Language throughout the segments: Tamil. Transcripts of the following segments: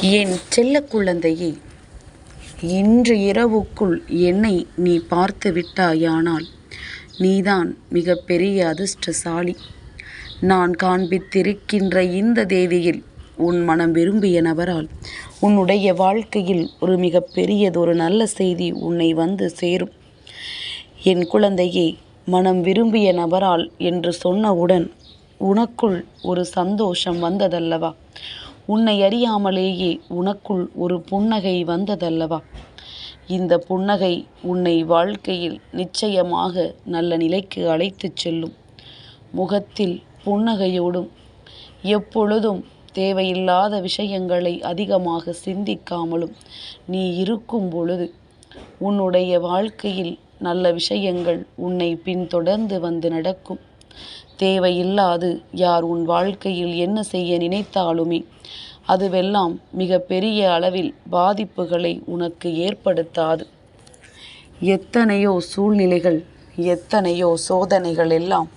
என் செல்ல குழந்தையே இன்று இரவுக்குள் என்னை நீ பார்த்து விட்டாயானால் நீதான் மிகப் பெரிய அதிர்ஷ்டசாலி. நான் காண்பித்திருக்கின்ற இந்த தேதியில் உன் மனம் விரும்பிய நபரால் உன்னுடைய வாழ்க்கையில் ஒரு மிகப் பெரியதொரு நல்ல செய்தி உன்னை வந்து சேரும். என் குழந்தையே மனம் விரும்பிய நபரால் என்று சொன்னவுடன் உனக்குள் ஒரு சந்தோஷம் வந்ததல்லவா? உன்னை அறியாமலேயே உனக்குள் ஒரு புன்னகை வந்ததல்லவா? இந்த புன்னகை உன்னை வாழ்க்கையில் நிச்சயமாக நல்ல நிலைக்கு அழைத்துச் செல்லும். முகத்தில் புன்னகையோடும் எப்பொழுதும் தேவையில்லாத விஷயங்களை அதிகமாக சிந்திக்காமலும் நீ இருக்கும் பொழுது உன்னுடைய வாழ்க்கையில் நல்ல விஷயங்கள் உன்னை பின்தொடர்ந்து வந்து நடக்கும். தேவையில்லாது யார் உன் வாழ்க்கையில் என்ன செய்ய நினைத்தாலுமே அதுவெல்லாம் மிக பெரிய அளவில் பாதிப்புகளை உனக்கு ஏற்படுத்தாது. எத்தனையோ சூழ்நிலைகள் எத்தனையோ சோதனைகள் எல்லாம்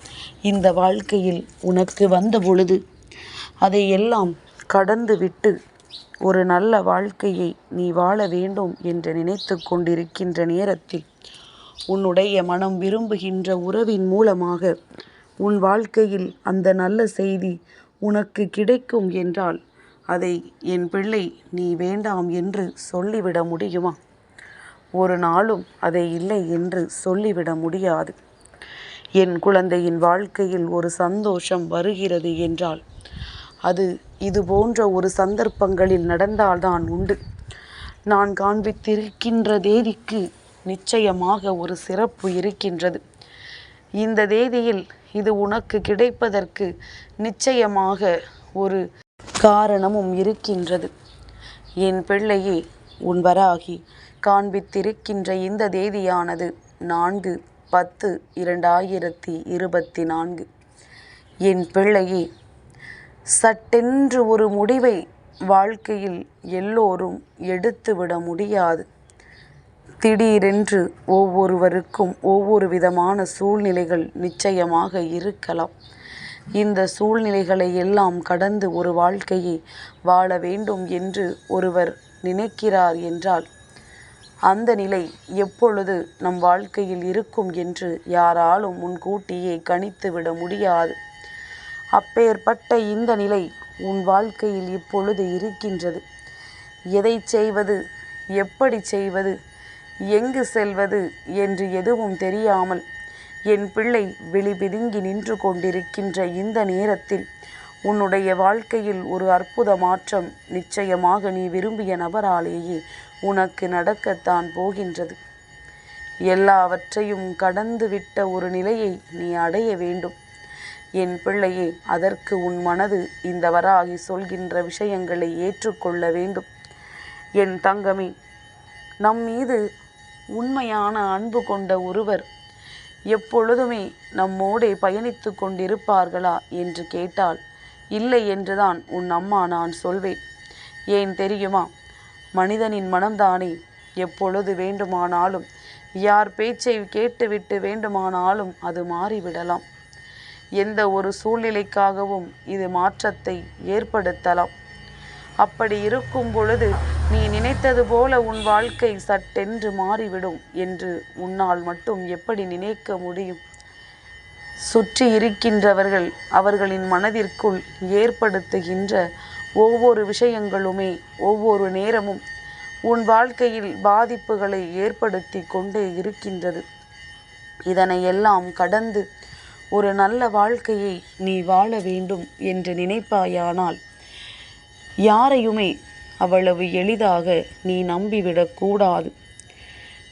இந்த வாழ்க்கையில் உனக்கு வந்த பொழுது அதையெல்லாம் கடந்து விட்டு ஒரு நல்ல வாழ்க்கையை நீ வாழ வேண்டும் என்று நினைத்து கொண்டிருக்கின்ற நேரத்தில் உன்னுடைய மனம் விரும்புகின்ற உறவின் மூலமாக உன் வாழ்க்கையில் அந்த நல்ல செய்தி உனக்கு கிடைக்கும் என்றால் அதை என் பிள்ளை நீ வேண்டாம் என்று சொல்லிவிட முடியுமா? ஒரு நாளும் அதை இல்லை என்று சொல்லிவிட முடியாது. என் குழந்தையின் வாழ்க்கையில் ஒரு சந்தோஷம் வருகிறது என்றால் அது இது போன்ற ஒரு சந்தர்ப்பங்களில் நடந்தால்தான் உண்டு. நான் காண்பித்திருக்கின்ற தேதிக்கு நிச்சயமாக ஒரு சிறப்பு இருக்கின்றது. இந்த தேதியில் இது உனக்கு கிடைப்பதற்கு நிச்சயமாக ஒரு காரணமும் இருக்கின்றது. என் பிள்ளையே உன் வராகி காண்பித்திருக்கின்ற இந்த தேதியானது நான்கு பத்து இரண்டாயிரத்தி இருபத்தி நான்கு என் பிள்ளையே சட்டென்று ஒரு முடிவை வாழ்க்கையில் எல்லோரும் எடுத்துவிட முடியாது. திடீரென்று ஒவ்வொருவருக்கும் ஒவ்வொரு விதமான சூழ்நிலைகள் நிச்சயமாக இருக்கலாம். இந்த சூழ்நிலைகளை எல்லாம் கடந்து ஒரு வாழ்க்கையை வாழ வேண்டும் என்று ஒருவர் நினைக்கிறார் என்றால் அந்த நிலை எப்பொழுது நம் வாழ்க்கையில் இருக்கும் என்று யாராலும் முன்கூட்டியே கணித்துவிட முடியாது. அப்பேற்பட்ட இந்த நிலை உன் வாழ்க்கையில் இப்பொழுது இருக்கின்றது. எதை செய்வது எப்படி செய்வது எங்கு செல்வது என்று எதுவும் தெரியாமல் என் பிள்ளை விழிபிதுங்கி நின்று கொண்டிருக்கின்ற இந்த நேரத்தில் உன்னுடைய வாழ்க்கையில் ஒரு அற்புத மாற்றம் நிச்சயமாக நீ விரும்பிய நபராலேயே உனக்கு நடக்கத்தான் போகின்றது. எல்லாவற்றையும் கடந்துவிட்ட ஒரு நிலையை நீ அடைய வேண்டும். என் பிள்ளையே அதற்கு உன் மனது இந்த வராகி சொல்கின்ற விஷயங்களை ஏற்றுக்கொள்ள வேண்டும். என் தங்கமே நம் மீது உண்மையான அன்பு கொண்ட ஒருவர் எப்பொழுதுமே நம்மோடே பயணித்து கொண்டிருப்பார்களா என்று கேட்டால் இல்லை என்றுதான் உன் அம்மா நான் சொல்வேன். ஏன் தெரியுமா? மனிதனின் மனம்தானே. எப்பொழுது வேண்டுமானாலும் யார் பேச்சை கேட்டுவிட்டு வேண்டுமானாலும் அது மாறிவிடலாம். எந்த ஒரு சூழ்நிலைக்காகவும் இது மாற்றத்தை ஏற்படுத்தலாம். அப்படி இருக்கும் பொழுது நீ நினைத்தது போல உன் வாழ்க்கை சட்டென்று மாறிவிடும் என்று உன்னால் மட்டும் எப்படி நினைக்க முடியும்? சுற்றி இருக்கின்றவர்கள் அவர்களின் மனதிற்குள் ஏற்படுத்துகின்ற ஒவ்வொரு விஷயங்களுமே ஒவ்வொரு நேரமும் உன் வாழ்க்கையில் பாதிப்புகளை ஏற்படுத்தி கொண்டே இருக்கின்றது. இதனை எல்லாம் கடந்து ஒரு நல்ல வாழ்க்கையை நீ வாழ வேண்டும் என்று நினைப்பாயானால் யாரையுமே அவ்வளவு எளிதாக நீ நம்பிவிடக்கூடாது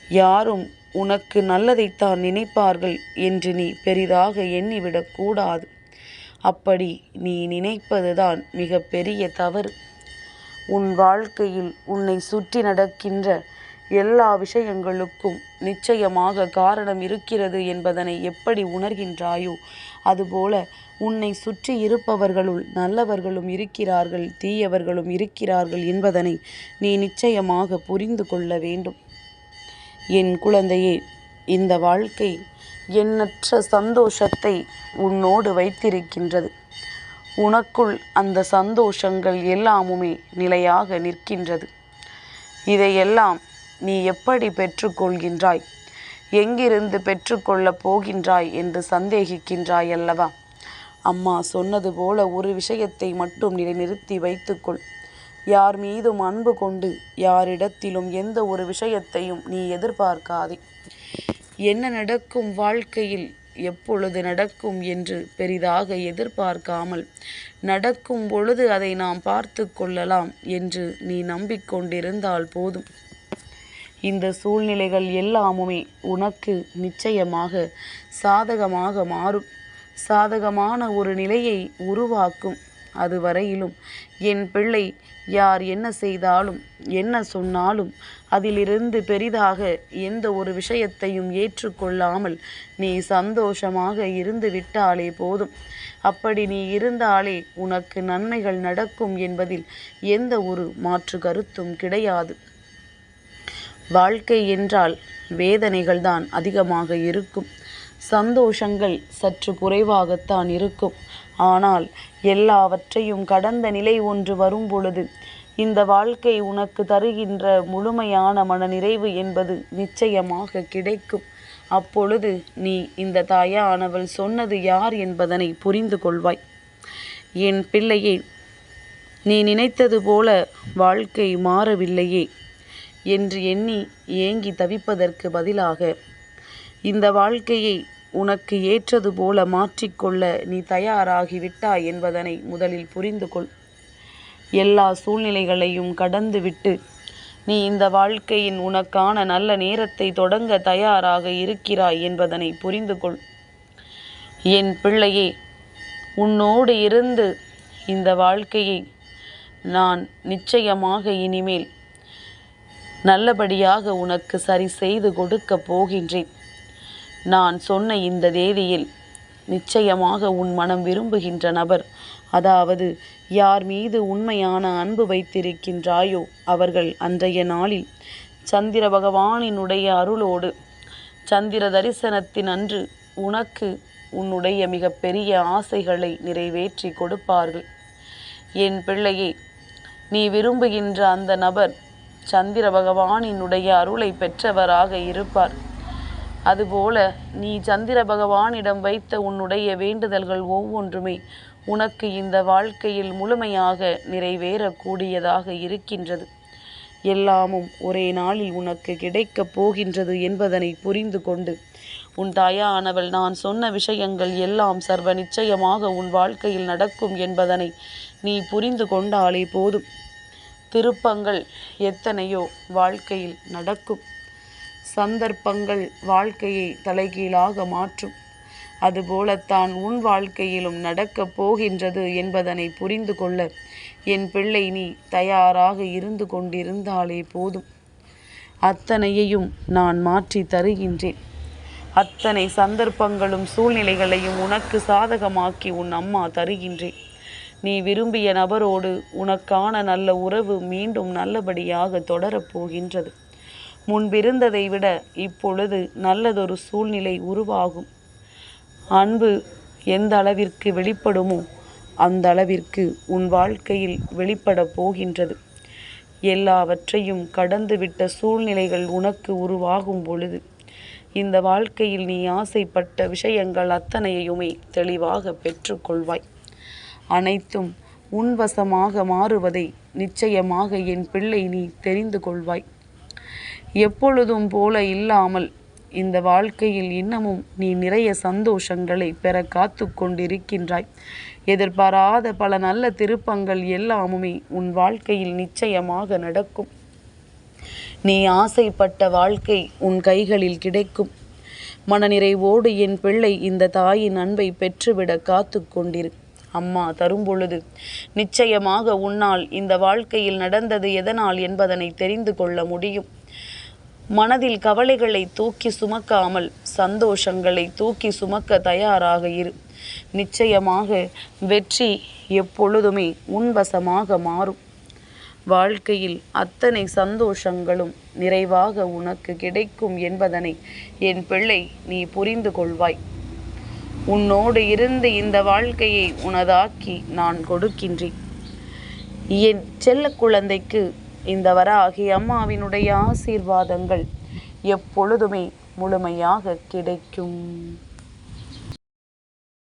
யாரும் உனக்கு நல்லதைத்தான் நினைப்பார்கள் என்று நீ பெரிதாக எண்ணிவிடக்கூடாது அப்படி நீ நினைப்பதுதான் மிக பெரிய தவறு. உன் வாழ்க்கையில் உன்னை சுற்றி நடக்கின்ற எல்லா விஷயங்களுக்கும் நிச்சயமாக காரணம் இருக்கிறது என்பதனை எப்படி உணர்கின்றாயோ அதுபோல உன்னை சுற்றி இருப்பவர்களுள் நல்லவர்களும் இருக்கிறார்கள் தீயவர்களும் இருக்கிறார்கள் என்பதனை நீ நிச்சயமாக புரிந்து கொள்ள வேண்டும். என் குழந்தையே இந்த வாழ்க்கை எண்ணற்ற சந்தோஷத்தை உன்னோடு வைத்திருக்கின்றது. உனக்குள் அந்த சந்தோஷங்கள் எல்லாமுமே நிலையாக நிற்கின்றது. இதையெல்லாம் நீ எப்படி பெற்றுக்கொள்கின்றாய்? எங்கிருந்து பெற்றுக்கொள்ளப் போகின்றாய் என்று சந்தேகிக்கின்றாய் அல்லவா? அம்மா சொன்னது போல ஒரு விஷயத்தை மட்டும் நிலைநிறுத்தி வைத்துக்கொள். யார் மீதும் அன்பு கொண்டு யாரிடத்திலும் எந்த ஒரு விஷயத்தையும் நீ எதிர்பார்க்காதே. என்ன நடக்கும் வாழ்க்கையில் எப்பொழுது நடக்கும் என்று பெரிதாக எதிர்பார்க்காமல் நடக்கும் பொழுது அதை நாம் பார்த்து கொள்ளலாம் என்று நீ நம்பிக்கொண்டிருந்தால் போதும். இந்த சூழ்நிலைகள் எல்லாமுமே உனக்கு நிச்சயமாக சாதகமாக மாறும். சாதகமான ஒரு நிலையை உருவாக்கும் அதுவரையிலும் என் பிள்ளை யார் என்ன செய்தாலும் என்ன சொன்னாலும் அதிலிருந்து பெரிதாக எந்த ஒரு விஷயத்தையும் ஏற்றுக்கொள்ளாமல் நீ சந்தோஷமாக இருந்து விட்டாலே போதும். அப்படி நீ இருந்தாலே உனக்கு நன்மைகள் நடக்கும் என்பதில் எந்த ஒரு மாற்று கருத்தும் கிடையாது. வாழ்க்கை என்றால் வேதனைகள் தான் அதிகமாக இருக்கும். சந்தோஷங்கள் சற்று குறைவாகத்தான் இருக்கும். ஆனால் எல்லாவற்றையும் கடந்த நிலை ஒன்று வரும் பொழுது இந்த வாழ்க்கை உனக்கு தருகின்ற முழுமையான மனநிறைவு என்பது நிச்சயமாக கிடைக்கும். அப்பொழுது நீ இந்த தாயானவள் சொன்னது யார் என்பதனை புரிந்து கொள்வாய். என் பிள்ளையே நீ நினைத்தது போல வாழ்க்கை மாறவில்லையே. என்று எண்ணி ஏங்கி தவிப்பதற்கு பதிலாக இந்த வாழ்க்கையை உனக்கு ஏற்றது போல மாற்றிக்கொள்ள நீ தயாராகிவிட்டாய் என்பதனை முதலில் புரிந்து கொள். எல்லா சூழ்நிலைகளையும் கடந்துவிட்டு நீ இந்த வாழ்க்கையின் உனக்கான நல்ல நேரத்தை தொடங்க தயாராக இருக்கிறாய் என்பதனை புரிந்து கொள். என் பிள்ளையே உன்னோடு இருந்து இந்த வாழ்க்கையை நான் நிச்சயமாக இனிமேல் நல்லபடியாக உனக்கு சரி செய்து கொடுக்கப் போகின்றேன். நான் சொன்ன இந்த தேதியில் நிச்சயமாக உன் மனம் விரும்புகின்ற நபர் அதாவது யார் மீது உண்மையான அன்பு வைத்திருக்கின்றாயோ அவர்கள் அன்றைய நாளில் சந்திர பகவானினுடைய அருளோடு சந்திர தரிசனத்தின் அன்று உனக்கு உன்னுடைய மிகப்பெரிய ஆசைகளை நிறைவேற்றி கொடுப்பார்கள். என் பிள்ளையே நீ விரும்புகின்ற அந்த நபர் சந்திர பகவானினுடைய அருளை பெற்றவராக இருப்பார். அதுபோல நீ சந்திர பகவானிடம் வைத்த உன்னுடைய வேண்டுதல்கள் ஒவ்வொன்றுமே உனக்கு இந்த வாழ்க்கையில் முழுமையாக நிறைவேறக்கூடியதாக இருக்கின்றது. எல்லாமும் ஒரே நாளில் உனக்கு கிடைக்கப் போகின்றது என்பதனை புரிந்து கொண்டு உன் தாயானவள் நான் சொன்ன விஷயங்கள் எல்லாம் சர்வ நிச்சயமாக உன் வாழ்க்கையில் நடக்கும் என்பதனை நீ புரிந்து கொண்டாலே போதும். திருப்பங்கள் எத்தனையோ வாழ்க்கையில் நடக்கும். சந்தர்ப்பங்கள் வாழ்க்கையை தலைகீழாக மாற்றும். அதுபோலத்தான் உன் வாழ்க்கையிலும் நடக்கப் போகின்றது என்பதனை புரிந்து கொள்ள என் பிள்ளை நீ தயாராக இருந்து கொண்டிருந்தாலே போதும். அத்தனையையும் நான் மாற்றி தருகின்றேன். அத்தனை சந்தர்ப்பங்களும் சூழ்நிலைகளையும் உனக்கு சாதகமாக்கி உன் அம்மா தருகின்றேன் நீ விரும்பிய நபரோடு உனக்கான நல்ல உறவு மீண்டும் நல்லபடியாக தொடரப்போகின்றது முன்பிருந்ததை விட இப்பொழுது நல்லதொரு சூழ்நிலை உருவாகும். அன்பு எந்த அளவிற்கு வெளிப்படுமோ அந்த அளவிற்கு உன் வாழ்க்கையில் வெளிப்பட போகின்றது. எல்லாவற்றையும் கடந்துவிட்ட சூழ்நிலைகள் உனக்கு உருவாகும் பொழுது இந்த வாழ்க்கையில் நீ ஆசைப்பட்ட விஷயங்கள் அத்தனையுமே தெளிவாக பெற்றுக்கொள்வாய் அனைத்தும் உன்வசமாக மாறுவதை நிச்சயமாக என் பிள்ளை நீ தெரிந்து கொள்வாய். எப்பொழுதும் போல இல்லாமல் இந்த வாழ்க்கையில் இன்னமும் நீ நிறைய சந்தோஷங்களை பெற காத்து கொண்டிருக்கின்றாய். எதிர்பாராத பல நல்ல திருப்பங்கள் எல்லாமுமே உன் வாழ்க்கையில் நிச்சயமாக நடக்கும். நீ ஆசைப்பட்ட வாழ்க்கை உன் கைகளில் கிடைக்கும். மனநிறைவோடு என் பிள்ளை இந்த தாயின் அன்பை பெற்றுவிட காத்து கொண்டிரு. அம்மா தரும்பொழுது. நிச்சயமாக உன்னால் இந்த வாழ்க்கையில் நடந்தது எதனால் என்பதனை தெரிந்து கொள்ள முடியும். மனதில் கவலைகளை தூக்கி சுமக்காமல் சந்தோஷங்களை தூக்கி சுமக்க தயாராக இரு. நிச்சயமாக வெற்றி எப்பொழுதுமே உன்வசமாக மாறும். வாழ்க்கையில் அத்தனை சந்தோஷங்களும் நிறைவாக உனக்கு கிடைக்கும் என்பதனை என் பிள்ளை நீ புரிந்து கொள்வாய். உன்னோடு இருந்து இந்த வாழ்க்கையை உனதாக்கி நான் கொடுக்கின்றேன். என் செல்ல குழந்தைக்கு இந்த வராகி அம்மாவினுடைய ஆசீர்வாதங்கள் எப்பொழுதுமே முழுமையாக கிடைக்கும்.